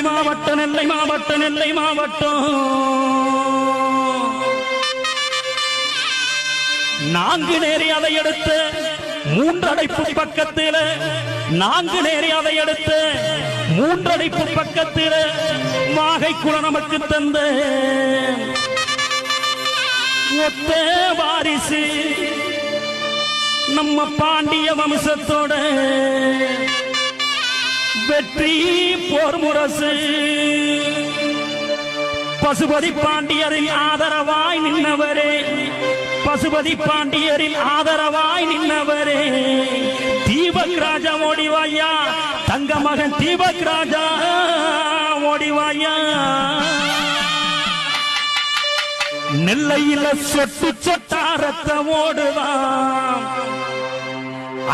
நெல்லை மாவட்டம் நெல்லை மாவட்டம் நெல்லை மாவட்டம். நான்கு நேரி அதை எடுத்து மூன்றடைப்பு பக்கத்தில். நான்கு நேரி அதை எடுத்து மூன்றடைப்பு பக்கத்தில். மாகை குல நமக்கு தந்த. ஒத்த வாரிசு. நம்ம பாண்டிய வம்சத்தோட. வெற்றி போர் முரசு பசுபதி பாண்டியரின் ஆதரவாய் நின்னவரே. பசுபதி பாண்டியரின் ஆதரவாய் நின்னவரே. தீபக் ராஜா ஓடிவாயா. தங்க மகன் தீபக் ராஜா ஓடிவாயா. நெல்லையில சொட்டு சொட்டா ரத்தம் ஓடுதான்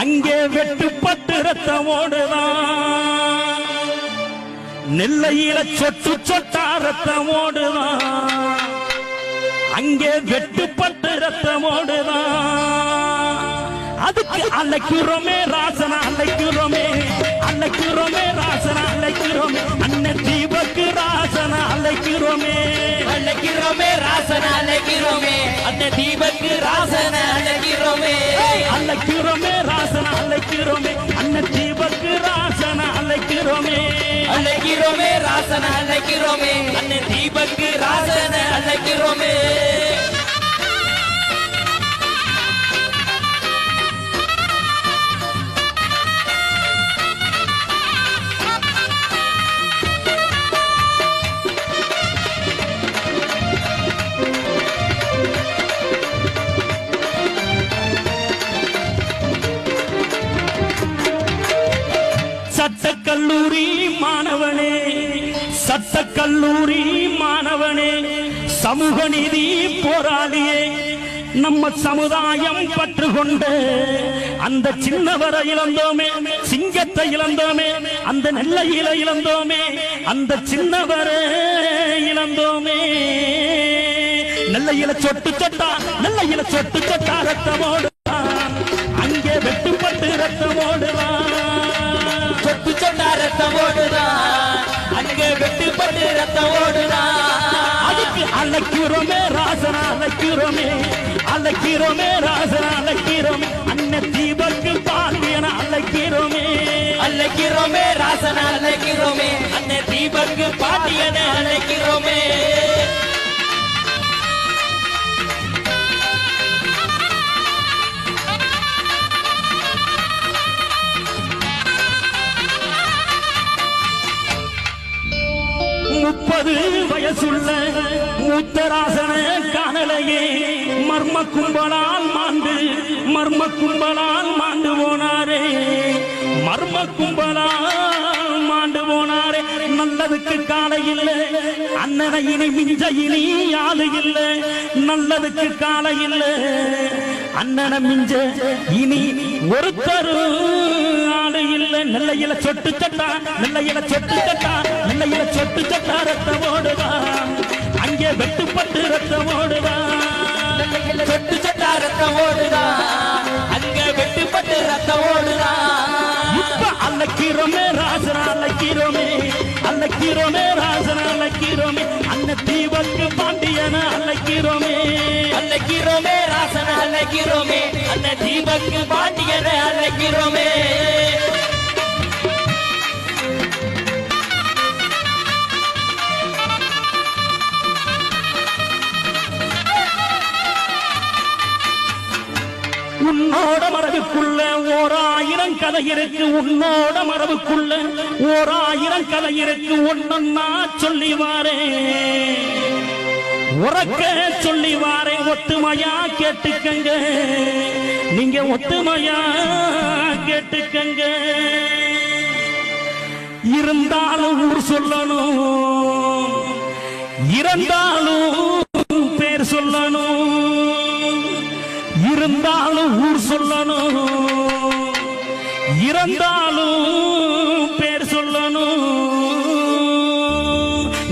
அங்கே வெட்டுப்பட்டு ரத்தம் ஓடுதான் நெல்லையில சொட்டு சொட்டா ரத்தம் ஓடுதான் அங்கே வெட்டுப்பட்டு ரத்தம் ஓடுதான் அதுக்கு அழைக்கிறோமே ராசனா அழைக்கிறோமே. அழைக்கிறோமே ராசனா அழைக்கிறோமே. அண்ணன் தீபக்கு ராசனா அழைக்கிறோமே. அழைக்கிறோமே ராசன அழைக்கிறோமே. அந்த தீபக்கு ராசன அழைக்கிறோமே. அழைக்கிறோமே அழைக்கிறோமே. அன்ன தீபக்கு ராசன அழைக்கிறோமே. அழைக்கிறோமே ராசன அழைக்கிறோமே. கல்லூரி மாணவனே சட்டக்கல்லூரி மாணவனே சமூக நீதி போராளியே நம்ம சமுதாயம் பற்று கொண்டு அந்த சின்னவரை இழந்தோமே சிங்கத்தை இழந்தோமே அந்த நெல்லையில இழந்தோமே அந்த சின்னவரை இழந்தோமே. நெல்லையில சொட்டு சொட்டா நெல்லையில சொட்டு சொட்டா ரத்தமோடு அழைக்கிறோமே ராசனா அழைக்கிறோமே. அழைக்கிறோமே ராசனா அழைக்கிறோமே. அண்ணன் தீபக்கு பாண்டியன அழைக்கிறோமே. அழைக்கிறோமே ராசனா அழைக்கிறோமே. அந்த தீபக்கு பாண்டியன அழைக்கிறோமே. முப்பது வயசுள்ள மூத்தராசன காணலையே. மர்ம கும்பலால் மாண்டு மர்ம கும்பலால் மாண்டு போனாரே. மர்ம கும்பலால் மாண்டு போனாரே. நல்லதுக்கு காலை இல்லை அண்ணனை இனி மிஞ்ச இனி ஆளு இல்லை. நல்லதுக்கு காலை இல்லை அண்ணனை மிஞ்ச இனி ஒருத்தரும் நெல்லையில சொட்டு சட்டா நெல்லையில சொட்டு சட்டா நெல்லையில சொட்டு சட்டா ரத்தம் ஓடுதா? அங்கே வெட்டுப்பட்டு ரத்தம் ஓடுதா? சொட்டு சொட்டா ரத்தம் ஓடுதான் அங்க வெட்டுப்பட்டு ரத்தம் ஓடுதான் இப்ப அழைக்கிறோமே ராசனா அழைக்கிறோமே. அழைக்கிறோமே ராசனா அழைக்கிறோமே. அண்ணன் தீபக்கு பாண்டியன அழைக்கிறோமே. அழைக்கிறோமே ராசன அழைக்கிறோமே. அந்த தீபக்கு பாண்டியனை அழைக்கிறோமே. உன்னோட மரபுக்குள்ள ஓர் ஆயிரம் கதை இருக்கு உன்னோட மரபுக்குள்ள ஓர் ஆயிரம் கதை இருக்கு. ஒன்னொன்னா சொல்லி வாரே. உறக்க சொல்லி வாரே ஒத்துமையா கேட்டுக்கங்க. நீங்க ஒத்துமையா கேட்டுக்கங்க. இருந்தாலும் ஊர் சொல்லணும் இறந்தாலும் பேர் சொல்லணும். இருந்தாலும் ஊர் சொல்லணும். இறந்தாலும் பேர் சொல்லணும்.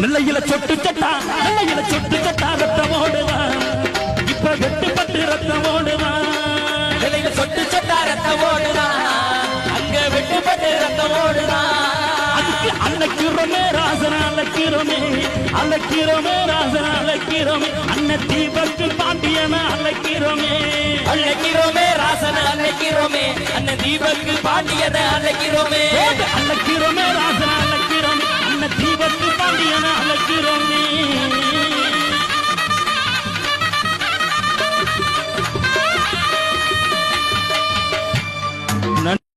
நெல்லையில சொட்டு சட்டா நெல்லையில சொட்டு சட்டா ரத்தம் ஓடுவான் இப்ப வெட்டுப்பட்டு ரத்தம் ஓடுவான் நெல்லையில சொட்டு சட்டா ரத்தம் ஓடுதான் அங்க வெட்டுப்பட்டு ரத்தம் ஓடுதான் அதுக்கு அன்னை அழைக்கிறோமே அன்னைக்கு அழைக்கிறோமே அழைக்கிறோமே ராசன அழைக்கிறோமே. அண்ணன் தீபக்கு பாண்டியன அழைக்கிறோமே. அழைக்கிறோமே ராசன அழைக்கிறோமே. அண்ணன் தீபக்கு பாண்டியன அழைக்கிறோமே. அழைக்கிறோமே ராசன அழைக்கிறோமே. அண்ணன் தீபக்கு பாண்டியன அழைக்கிறோமே.